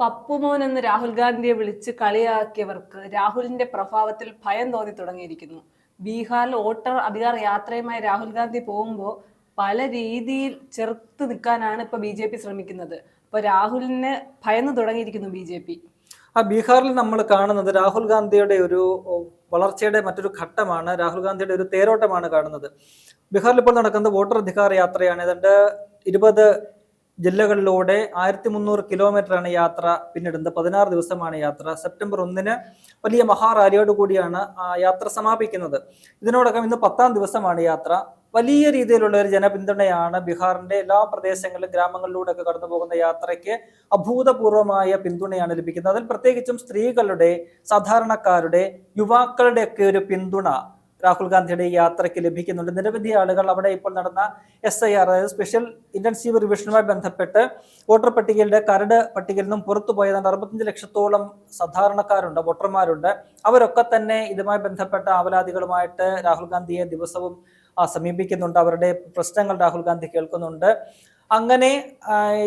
പപ്പുമോൻ എന്ന് രാഹുൽ ഗാന്ധിയെ വിളിച്ച് കളിയാക്കിയവർക്ക് രാഹുലിന്റെ പ്രഭാവത്തിൽ ഭയം തോന്നി തുടങ്ങിയിരിക്കുന്നു. ബീഹാറിൽ വോട്ടർ അധികാർ യാത്രയുമായി രാഹുൽ ഗാന്ധി പോകുമ്പോൾ പല രീതിയിൽ ചെറുത്ത് നിൽക്കാനാണ് ഇപ്പൊ ബി ജെ പി ശ്രമിക്കുന്നത്. അപ്പൊ രാഹുലിന് ഭയന്ന് തുടങ്ങിയിരിക്കുന്നു ബി ജെ പി. ആ ബീഹാറിൽ നമ്മൾ കാണുന്നത് രാഹുൽ ഗാന്ധിയുടെ ഒരു വളർച്ചയുടെ മറ്റൊരു ഘട്ടമാണ് രാഹുൽ ഗാന്ധിയുടെ ഒരു തേരോട്ടമാണ് കാണുന്നത്. ബീഹാറിൽ ഇപ്പോൾ നടക്കുന്നത് വോട്ടർ അധികാര യാത്രയാണ്. ഏതാണ്ട് ഇരുപത് ജില്ലകളിലൂടെ ആയിരത്തി മുന്നൂറ് കിലോമീറ്ററാണ് യാത്ര പിന്നിടുന്നത്. പതിനാറ് ദിവസമാണ് യാത്ര. സെപ്റ്റംബർ ഒന്നിന് വലിയ മഹാറാലിയോട് കൂടിയാണ് യാത്ര സമാപിക്കുന്നത്. ഇതിനോടകം ഇന്ന് പത്താം ദിവസമാണ് യാത്ര. വലിയ രീതിയിലുള്ള ഒരു ജനപിന്തുണയാണ് ബീഹാറിന്റെ എല്ലാ പ്രദേശങ്ങളിലും ഗ്രാമങ്ങളിലൂടെ ഒക്കെ കടന്നു പോകുന്ന യാത്രയ്ക്ക് അഭൂതപൂർവമായ പിന്തുണയാണ് ലഭിക്കുന്നത്. അതിൽ പ്രത്യേകിച്ചും സ്ത്രീകളുടെ സാധാരണക്കാരുടെ യുവാക്കളുടെ ഒക്കെ ഒരു പിന്തുണ രാഹുൽ ഗാന്ധിയുടെ യാത്രയ്ക്ക് ലഭിക്കുന്നുണ്ട്. നിരവധി ആളുകൾ അവിടെ ഇപ്പോൾ നടന്ന എസ് ഐ ആർ അതായത് സ്പെഷ്യൽ ഇന്റൻസീവ് റിവിഷനുമായി ബന്ധപ്പെട്ട് വോട്ടർ പട്ടികയുടെ കരട് പട്ടികയിൽ നിന്നും പുറത്തു പോയതാണ് അറുപത്തഞ്ച് ലക്ഷത്തോളം സാധാരണക്കാരുണ്ട് വോട്ടർമാരുണ്ട്. അവരൊക്കെ തന്നെ ഇതുമായി ബന്ധപ്പെട്ട ആവലാതികളുമായിട്ട് രാഹുൽ ഗാന്ധിയെ ദിവസവും സമീപിക്കുന്നുണ്ട്. അവരുടെ പ്രശ്നങ്ങൾ രാഹുൽ ഗാന്ധി കേൾക്കുന്നുണ്ട്. അങ്ങനെ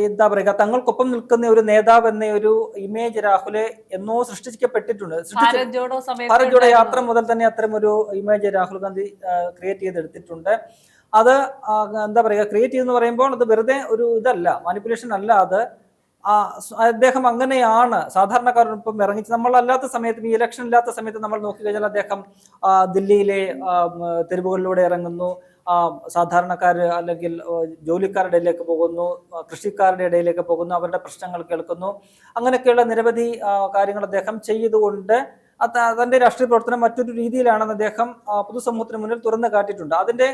എന്താ പറയുക തങ്ങൾക്കൊപ്പം നിൽക്കുന്ന ഒരു നേതാവ് എന്ന ഒരു ഇമേജ് രാഹുൽ എന്നോ സൃഷ്ടിക്കപ്പെട്ടിട്ടുണ്ട്. ഭാരത് ജോഡോ യാത്ര മുതൽ തന്നെ അത്തരം ഒരു ഇമേജ് രാഹുൽ ഗാന്ധി ക്രിയേറ്റ് ചെയ്തെടുത്തിട്ടുണ്ട്. അത് എന്താ പറയുക ക്രിയേറ്റ് ചെയ്തെന്ന് പറയുമ്പോൾ അത് വെറുതെ ഒരു ഇതല്ല മാനിപ്പുലേഷൻ അല്ല അത്. അദ്ദേഹം അങ്ങനെയാണ്. സാധാരണക്കാരോടൊപ്പം ഇറങ്ങി നമ്മളല്ലാത്ത സമയത്തും ഈ ഇലക്ഷൻ ഇല്ലാത്ത സമയത്ത് നമ്മൾ നോക്കിക്കഴിഞ്ഞാൽ അദ്ദേഹം ദില്ലിയിലെ തെരുവുകളിലൂടെ ഇറങ്ങുന്നു. സാധാരണക്കാർ അല്ലെങ്കിൽ ജോലിക്കാരുടെ ഇടയിലേക്ക് പോകുന്നു. കൃഷിക്കാരുടെ ഇടയിലേക്ക് പോകുന്നു. അവരുടെ പ്രശ്നങ്ങൾ കേൾക്കുന്നു. അങ്ങനെയൊക്കെയുള്ള നിരവധി കാര്യങ്ങൾ അദ്ദേഹം ചെയ്തുകൊണ്ട് തന്റെ രാഷ്ട്രീയ പ്രവർത്തനം മറ്റൊരു രീതിയിലാണെന്ന് അദ്ദേഹം പൊതുസമൂഹത്തിന് മുന്നിൽ തുറന്നു കാട്ടിയിട്ടുണ്ട്. അതിന്റെ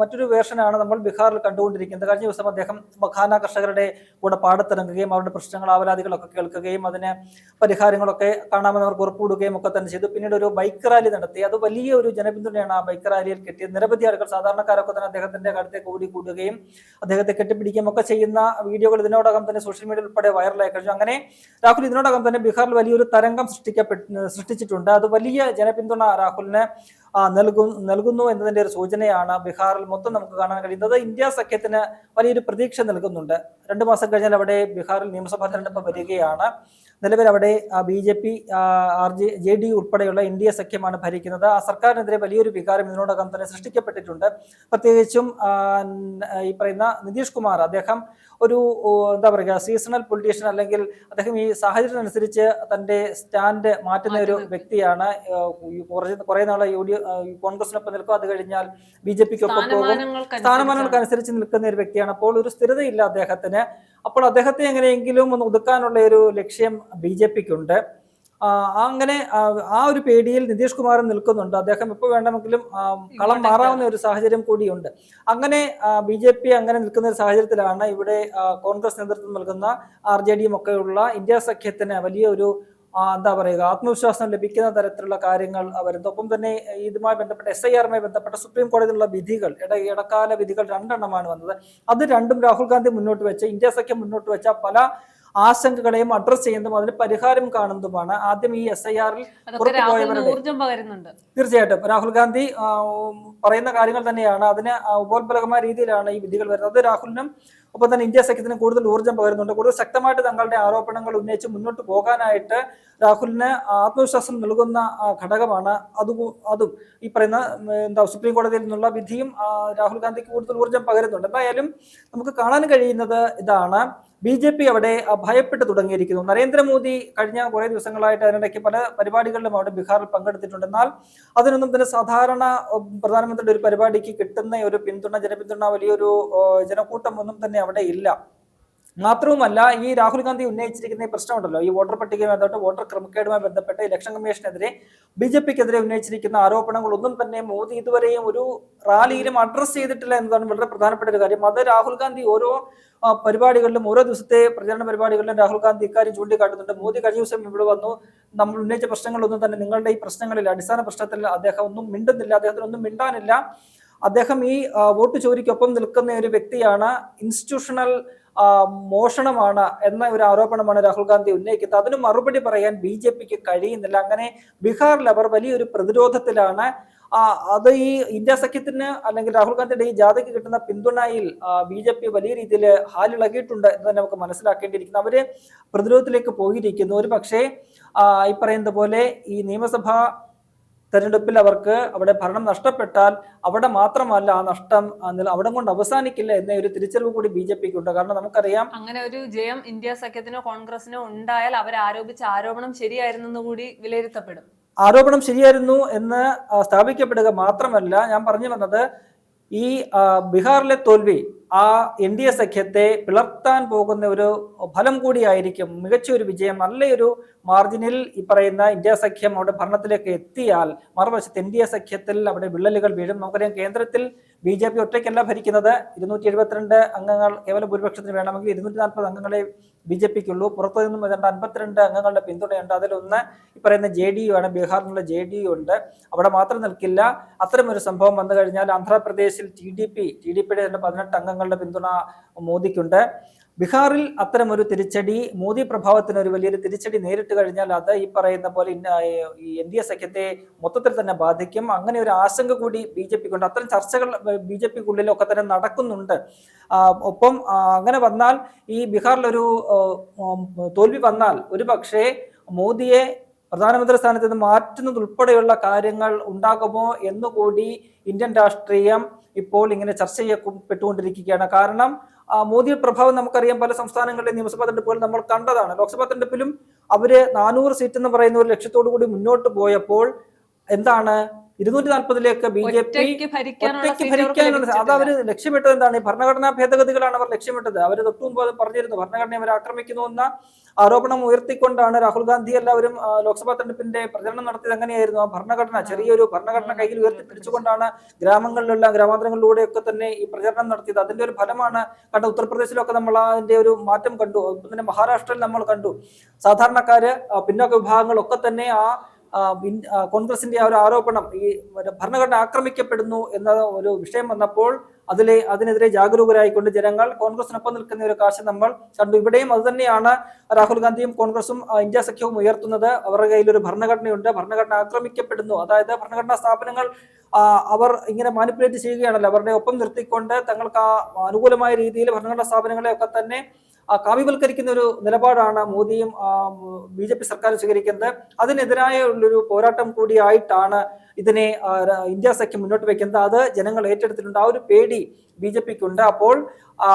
മറ്റൊരു വേർഷനാണ് നമ്മൾ ബീഹാറിൽ കണ്ടുകൊണ്ടിരിക്കുന്നത്. കഴിഞ്ഞ ദിവസം അദ്ദേഹം മഖാന കർഷകരുടെ കൂടെ പാടത്തിറങ്ങുകയും അവരുടെ പ്രശ്നങ്ങൾ ആവലാതികളൊക്കെ കേൾക്കുകയും അതിന് പരിഹാരങ്ങളൊക്കെ കാണാമെന്ന് അവർക്ക് ഉറപ്പുവിടുകയും ഒക്കെ തന്നെ ചെയ്തു. പിന്നീട് ഒരു ബൈക്ക് റാലി നടത്തി. അത് വലിയ ഒരു ജനപിന്തുണയാണ് ആ ബൈക്ക് റാലിയിൽ കിട്ടിയത്. നിരവധി ആളുകൾ സാധാരണക്കാരൊക്കെ തന്നെ അദ്ദേഹത്തിന്റെ അടുത്തേക്ക് ഓടി കൂടുകയും അദ്ദേഹത്തെ കെട്ടിപ്പിടിക്കുകയും ഒക്കെ ചെയ്യുന്ന വീഡിയോകൾ ഇതിനോടകം തന്നെ സോഷ്യൽ മീഡിയ ഉൾപ്പെടെ വൈറലായി കഴിഞ്ഞു. അങ്ങനെ രാഹുൽ ഇതിനോടകം തന്നെ ബീഹാറിൽ വലിയൊരു തരംഗം സൃഷ്ടിക്കപ്പെട്ട് സൃഷ്ടിച്ചിട്ടുണ്ട് അത് വലിയ ജനപിന്തുണ രാഹുലിന് നൽകും നൽകുന്നു എന്നതിന്റെ ഒരു സൂചനയാണ് ബീഹാറിൽ മൊത്തം നമുക്ക് കാണാൻ കഴിയുന്നത്. ഇന്ത്യ സഖ്യത്തിന് വലിയൊരു പ്രതീക്ഷ നൽകുന്നുണ്ട്. രണ്ടു മാസം കഴിഞ്ഞാൽ അവിടെ ബീഹാറിൽ നിയമസഭാ തെരഞ്ഞെടുപ്പ് വരികയാണ്. നിലവിൽ അവിടെ B J P R J J D ഉൾപ്പെടെയുള്ള എൻ ഡി എ സഖ്യമാണ് ഭരിക്കുന്നത്. ആ സർക്കാരിനെതിരെ വലിയൊരു വികാരം ഇതിനോടകം തന്നെ സൃഷ്ടിക്കപ്പെട്ടിട്ടുണ്ട്. പ്രത്യേകിച്ചും ഈ പറയുന്ന നിതീഷ് കുമാർ. അദ്ദേഹം ഒരു എന്താ പറയുക സീസണൽ പൊളിറ്റീഷ്യൻ അല്ലെങ്കിൽ അദ്ദേഹം ഈ സാഹചര്യത്തിനനുസരിച്ച് തന്റെ സ്റ്റാൻഡ് മാറ്റുന്ന ഒരു വ്യക്തിയാണ്. കുറേ ഈ കുറച്ച് കുറെ നാളെ യു ഡി കോൺഗ്രസിനൊപ്പം നിൽക്കും. അത് കഴിഞ്ഞാൽ ബി ജെ പിക്കൊപ്പം പോകും. സ്ഥാനമാനങ്ങൾക്കനുസരിച്ചാണ്. സ്ഥാനമാനങ്ങൾക്ക് അനുസരിച്ച് നിൽക്കുന്ന ഒരു വ്യക്തിയാണ്. അപ്പോൾ ഒരു സ്ഥിരതയില്ല അദ്ദേഹത്തിന്. അപ്പോൾ അദ്ദേഹത്തെ എങ്ങനെയെങ്കിലും ഒന്ന് ഒതുക്കാനുള്ള ഒരു ലക്ഷ്യം ബി ജെ പിക്കുണ്ട്. അങ്ങനെ ആ, ഒരു പേടിയിൽ നിതീഷ് കുമാർ നിൽക്കുന്നുണ്ട്. അദ്ദേഹം എപ്പോൾ വേണമെങ്കിലും കളം മാറാവുന്ന ഒരു സാഹചര്യം കൂടിയുണ്ട്. അങ്ങനെ ബി ജെ പി അങ്ങനെ നിൽക്കുന്ന ഒരു സാഹചര്യത്തിലാണ് ഇവിടെ കോൺഗ്രസ് നേതൃത്വം നൽകുന്ന ആർ ജെ ഡിയും ഒക്കെയുള്ള ഇന്ത്യ സഖ്യത്തിന് വലിയ ഒരു എന്താ പറയുക ആത്മവിശ്വാസം ലഭിക്കുന്ന തരത്തിലുള്ള കാര്യങ്ങൾ വരുന്നു ഒപ്പം തന്നെ ഇതുമായി ബന്ധപ്പെട്ട എസ് ഐ ആറുമായി ബന്ധപ്പെട്ട സുപ്രീം കോടതിയിലുള്ള വിധികൾ ഇട ഇടക്കാല വിധികൾ രണ്ടെണ്ണമാണ് വന്നത്. അത് രണ്ടും രാഹുൽ ഗാന്ധി മുന്നോട്ട് വെച്ച ഇന്ത്യ സഖ്യം മുന്നോട്ട് വെച്ച പല ആശങ്കകളെയും അഡ്രസ് ചെയ്യുന്നതും അതിന് പരിഹാരം കാണുന്നതുമാണ് ആദ്യം ഈ എസ് ഐ ആറിൽ തീർച്ചയായിട്ടും. രാഹുൽ ഗാന്ധി പറയുന്ന കാര്യങ്ങൾ തന്നെയാണ്. അതിന് ഉപോത്ബലകമായ രീതിയിലാണ് ഈ വിധികൾ വരുന്നത്. അത് രാഹുലിനും ഒപ്പം തന്നെ ഇന്ത്യ സഖ്യത്തിന് കൂടുതൽ ഊർജം പകരുന്നുണ്ട്. കൂടുതൽ ശക്തമായിട്ട് തങ്ങളുടെ ആരോപണങ്ങൾ ഉന്നയിച്ച് മുന്നോട്ട് പോകാനായിട്ട് രാഹുലിന് ആത്മവിശ്വാസം നൽകുന്ന ഘടകമാണ്. അത് അതും ഈ പറയുന്ന എന്താ സുപ്രീം കോടതിയിൽ നിന്നുള്ള വിധിയും രാഹുൽ ഗാന്ധിക്ക് കൂടുതൽ ഊർജം പകരുന്നുണ്ട്. എന്തായാലും നമുക്ക് കാണാൻ കഴിയുന്നത് ഇതാണ്. ബി ജെ പി അവിടെ ഭയപ്പെട്ടു തുടങ്ങിയിരിക്കുന്നു. നരേന്ദ്രമോദി കഴിഞ്ഞ കുറേ ദിവസങ്ങളായിട്ട് അതിനിടയ്ക്ക് പല പരിപാടികളിലും അവിടെ ബീഹാറിൽ പങ്കെടുത്തിട്ടുണ്ട്. എന്നാൽ അതിനൊന്നും തന്നെ സാധാരണ പ്രധാനമന്ത്രിയുടെ ഒരു പരിപാടിക്ക് കിട്ടുന്ന ഒരു പിന്തുണ ജനപിന്തുണ വലിയൊരു ജനക്കൂട്ടം ഒന്നും തന്നെ അവിടെ ഇല്ല. മാത്രവുമല്ല ഈ രാഹുൽ ഗാന്ധി ഉന്നയിച്ചിരിക്കുന്ന ഈ പ്രശ്നമുണ്ടല്ലോ ഈ വോട്ടർ പട്ടികയുമായി ബന്ധപ്പെട്ട് വോട്ടർ ക്രമക്കേടുമായി ബന്ധപ്പെട്ട് ഇലക്ഷൻ കമ്മീഷനെതിരെ ബി ജെ പിക്കെതിരെ ഉന്നയിച്ചിരിക്കുന്ന ആരോപണങ്ങളൊന്നും തന്നെ മോദി ഇതുവരെയും ഒരു റാലിയിലും അഡ്രസ്സ് ചെയ്തിട്ടില്ല എന്നതാണ് വളരെ പ്രധാനപ്പെട്ട ഒരു കാര്യം. അത് രാഹുൽ ഗാന്ധി ഓരോ പരിപാടികളിലും ഓരോ ദിവസത്തെ പ്രചരണ പരിപാടികളിലും രാഹുൽ ഗാന്ധി ഇക്കാര്യം ചൂണ്ടിക്കാട്ടുന്നുണ്ട്. മോദി കഴിഞ്ഞ ദിവസം ഇവിടെ വന്നു നമ്മൾ ഉന്നയിച്ച പ്രശ്നങ്ങളൊന്നും തന്നെ നിങ്ങളുടെ ഈ പ്രശ്നങ്ങളിൽ അടിസ്ഥാന പ്രശ്നത്തിൽ അദ്ദേഹം ഒന്നും മിണ്ടുന്നില്ല അദ്ദേഹത്തിനൊന്നും മിണ്ടാനില്ല. അദ്ദേഹം ഈ വോട്ട് ചോരിക്കൊപ്പം നിൽക്കുന്ന ഒരു വ്യക്തിയാണ്. ഇൻസ്റ്റിറ്റ്യൂഷണൽ മോഷണമാണ് എന്ന ഒരു ആരോപണമാണ് രാഹുൽ ഗാന്ധി ഉന്നയിക്കുന്നത്. അതിന് മറുപടി പറയാൻ ബി ജെ പിക്ക് കഴിയുന്നില്ല. അങ്ങനെ ബീഹാറിൽ അവർ വലിയൊരു പ്രതിരോധത്തിലാണ്. അത് ഈ ഇന്ത്യ സഖ്യത്തിന് അല്ലെങ്കിൽ രാഹുൽ ഗാന്ധിയുടെ ഈ ജാഥയ്ക്ക് കിട്ടുന്ന പിന്തുണയിൽ ബി ജെ പി വലിയ രീതിയിൽ ഹാലിളകിയിട്ടുണ്ട് എന്ന് തന്നെ നമുക്ക് മനസ്സിലാക്കേണ്ടിയിരിക്കുന്നു. അവർ പ്രതിരോധത്തിലേക്ക് പോയിരിക്കുന്നു. ഒരു പക്ഷേ ഈ പറയുന്ന പോലെ ഈ നിയമസഭാ തെരഞ്ഞെടുപ്പിൽ അവർക്ക് അവിടെ ഭരണം നഷ്ടപ്പെട്ടാൽ അവിടെ മാത്രമല്ല ആ നഷ്ടം അവിടെ കൊണ്ട് അവസാനിക്കില്ല എന്ന ഒരു തിരിച്ചറിവ് കൂടി ബി ജെ പിക്ക് ഉണ്ട് കാരണം നമുക്കറിയാം അങ്ങനെ ഒരു ജയം ഇന്ത്യ സഖ്യത്തിനോ കോൺഗ്രസിനോ ഉണ്ടായാൽ അവർ ആരോപിച്ച ആരോപണം ശരിയായിരുന്നു കൂടി വിലയിരുത്തപ്പെടും. ആരോപണം ശരിയായിരുന്നു എന്ന് സ്ഥാപിക്കപ്പെടുക മാത്രമല്ല ഞാൻ പറഞ്ഞു വന്നത് ഈ ബീഹാറിലെ തോൽവി ആ എൻ ഡി എ സഖ്യത്തെ പിളർത്താൻ പോകുന്ന ഒരു ഫലം കൂടിയായിരിക്കും മികച്ച ഒരു വിജയം നല്ലൊരു മാർജിനിൽ ഈ പറയുന്ന ഇന്ത്യ സഖ്യം അവിടെ ഭരണത്തിലേക്ക് എത്തിയാൽ മറുവശത്ത് എൻ ഡി എ സഖ്യത്തിൽ അവിടെ വിള്ളലുകൾ വീഴും. നമുക്കറിയാം കേന്ദ്രത്തിൽ ബി ജെ പി ഒറ്റയ്ക്കല്ല ഭരിക്കുന്നത്. ഇരുന്നൂറ്റി എഴുപത്തിരണ്ട് അംഗങ്ങൾ കേവല ഭൂരിപക്ഷത്തിന് വേണമെങ്കിൽ ഇരുന്നൂറ്റി നാൽപ്പത് അംഗങ്ങളെ ബി ജെ പിക്കുള്ളൂ. പുറത്തു നിന്നും ഏതാണ്ട് അൻപത്തിരണ്ട് അംഗങ്ങളുടെ പിന്തുണയുണ്ട്. അതിലൊന്ന് ഈ പറയുന്ന ജെ ഡി യു ആണ്. ബീഹാറിനുള്ള ജെ ഡി യു ഉണ്ട്. അവിടെ മാത്രം നിൽക്കില്ല. അത്തരമൊരു സംഭവം വന്നു കഴിഞ്ഞാൽ ആന്ധ്രാപ്രദേശിൽ T D P T D പിയുടെ തന്നെ പതിനെട്ട് അംഗങ്ങളുടെ പിന്തുണ മോദിക്കുണ്ട്. ബീഹാറിൽ അത്തരമൊരു തിരിച്ചടി മോദി പ്രഭാവത്തിന് ഒരു വലിയൊരു തിരിച്ചടി നേരിട്ട് കഴിഞ്ഞാൽ അത് ഈ പറയുന്ന പോലെ ഈ എൻ ഡി എ സഖ്യത്തെ മൊത്തത്തിൽ തന്നെ ബാധിക്കും. അങ്ങനെ ഒരു ആശങ്ക കൂടി ബി ജെ പിക്കുണ്ട്. അത്തരം ചർച്ചകൾ ബി ജെ പിക്കുള്ളിലൊക്കെ തന്നെ നടക്കുന്നുണ്ട്. ഒപ്പം അങ്ങനെ വന്നാൽ ഈ ബീഹാറിലൊരു തോൽവി വന്നാൽ ഒരു പക്ഷേ മോദിയെ പ്രധാനമന്ത്രി സ്ഥാനത്ത് നിന്ന് മാറ്റുന്നത് ഉൾപ്പെടെയുള്ള കാര്യങ്ങൾ ഉണ്ടാകുമോ എന്നുകൂടി ഇന്ത്യൻ രാഷ്ട്രീയം ഇപ്പോൾ ഇങ്ങനെ ചർച്ച ചെയ്യപ്പെട്ടുകൊണ്ടിരിക്കുകയാണ് കാരണം മോദിയുടെ പ്രഭാവം നമുക്കറിയാം പല സംസ്ഥാനങ്ങളിലെ നിയമസഭാ തെരഞ്ഞെടുപ്പുകൾ നമ്മൾ കണ്ടതാണ്. ലോക്സഭാ തെരഞ്ഞെടുപ്പിലും അവർ നാനൂറ് സീറ്റ് എന്ന് പറയുന്ന ഒരു ലക്ഷ്യത്തോടു കൂടി മുന്നോട്ട് പോയപ്പോൾ എന്താണ് ഇരുന്നൂറ്റി നാൽപ്പതിലേക്ക് ബി ജെ പി ഒറ്റയ്ക്ക് ഭരിക്കാനുള്ള അത് അവർ. ലക്ഷ്യമിട്ടത് എന്താണ്? ഈ ഭരണഘടനാ ഭേദഗതികളാണ് അവർ ലക്ഷ്യമിട്ടത്. അവർ തൊട്ടു മുമ്പ് അത് പറഞ്ഞിരുന്നു. ഭരണഘടനയെ അവർ ആക്രമിക്കുന്നു എന്ന ആരോപണം ഉയർത്തിക്കൊണ്ടാണ് രാഹുൽ ഗാന്ധി എല്ലാവരും ലോക്സഭാ തെരഞ്ഞെടുപ്പിന്റെ പ്രചരണം നടത്തിയത് എങ്ങനെയായിരുന്നു? ആ ഭരണഘടന ചെറിയൊരു ഭരണഘടന കയ്യിൽ ഉയർത്തി പിടിച്ചുകൊണ്ടാണ് ഗ്രാമങ്ങളിലുള്ള ഗ്രാമാന്തരങ്ങളിലൂടെയൊക്കെ തന്നെ ഈ പ്രചരണം നടത്തിയത്. അതിന്റെ ഒരു ഫലമാണ് കണ്ട? ഉത്തർപ്രദേശിലൊക്കെ നമ്മൾ അതിന്റെ ഒരു മാറ്റം കണ്ടു. പിന്നെ തന്നെ മഹാരാഷ്ട്രയിൽ നമ്മൾ കണ്ടു. സാധാരണക്കാര് പിന്നോക്ക വിഭാഗങ്ങളൊക്കെ തന്നെ ആ, കോൺഗ്രസിന്റെ ആ ഒരു ആരോപണം ഈ ഭരണഘടന ആക്രമിക്കപ്പെടുന്നു എന്ന ഒരു വിഷയം വന്നപ്പോൾ അതിലെ അതിനെതിരെ ജാഗരൂകരായിക്കൊണ്ട് ജനങ്ങൾ കോൺഗ്രസിനൊപ്പം നിൽക്കുന്ന ഒരു കാഴ്ച നമ്മൾ കണ്ടു. ഇവിടെയും അത് തന്നെയാണ് രാഹുൽ ഗാന്ധിയും കോൺഗ്രസും ഇന്ത്യ സഖ്യവും ഉയർത്തുന്നത്. അവരുടെ കയ്യിൽ ഒരു ഭരണഘടനയുണ്ട്. ഭരണഘടന ആക്രമിക്കപ്പെടുന്നു. അതായത് ഭരണഘടനാ സ്ഥാപനങ്ങൾ അവർ ഇങ്ങനെ മാനിപ്പുലേറ്റ് ചെയ്യുകയാണല്ലോ. അവരുടെ ഒപ്പം നിർത്തിക്കൊണ്ട് തങ്ങൾക്ക് ആ അനുകൂലമായ രീതിയിൽ ഭരണഘടനാ സ്ഥാപനങ്ങളെ ഒക്കെ തന്നെ കാവ്യവൽക്കരിക്കുന്ന ഒരു നിലപാടാണ് മോദിയും ബി ജെ പി സർക്കാരും സ്വീകരിക്കുന്നത്. അതിനെതിരായ ഉള്ളൊരു പോരാട്ടം കൂടിയായിട്ടാണ് ഇതിനെ ഇന്ത്യ സഖ്യം മുന്നോട്ട് വയ്ക്കുന്നത് അത് ജനങ്ങൾ ഏറ്റെടുത്തിട്ടുണ്ട്. ആ ഒരു പേടി ബി ജെ പിക്ക് ഉണ്ട് അപ്പോൾ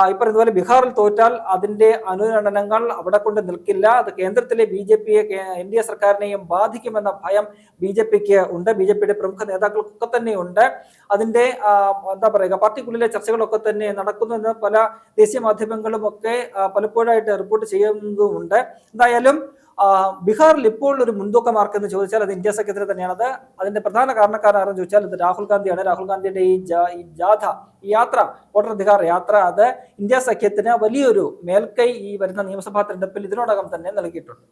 ഈ പറയുന്ന പോലെ ബീഹാറിൽ തോറ്റാൽ അതിന്റെ അനുരണനങ്ങൾ അവിടെ കൊണ്ട് നിൽക്കില്ല. അത് കേന്ദ്രത്തിലെ ബി ജെ പിയെ എൻ ഡി എ സർക്കാരിനെയും ബാധിക്കുമെന്ന ഭയം ബി ജെ പിക്ക് ഉണ്ട്. ബി ജെ പിയുടെ പ്രമുഖ നേതാക്കൾക്കൊക്കെ തന്നെയുണ്ട്. അതിന്റെ എന്താ പറയുക പാർട്ടിക്കുള്ളിലെ ചർച്ചകളൊക്കെ തന്നെ നടക്കുന്നു എന്ന് പല ദേശീയ മാധ്യമങ്ങളും ഒക്കെ പലപ്പോഴായിട്ട് റിപ്പോർട്ട് ചെയ്യുന്നതുമുണ്ട്. എന്തായാലും ബീഹാറിൽ ഇപ്പോൾ ഒരു മുൻതൂക്ക മാർക്ക് എന്ന് ചോദിച്ചാൽ അത് ഇന്ത്യ സഖ്യത്തിന് തന്നെയാണ് അത് അതിന്റെ പ്രധാന കാരണക്കാരാണെന്ന് ചോദിച്ചാൽ അത് രാഹുൽ ഗാന്ധിയാണ്. രാഹുൽ ഗാന്ധിയുടെ ഈ ഈ ജാഥ ഈ യാത്ര വോട്ടർ യാത്ര അത് ഇന്ത്യ സഖ്യത്തിന് വലിയൊരു മേൽക്കൈ ഈ വരുന്ന നിയമസഭാ തെരഞ്ഞെടുപ്പിൽ ഇതിനോടകം തന്നെ നൽകിയിട്ടുണ്ട്.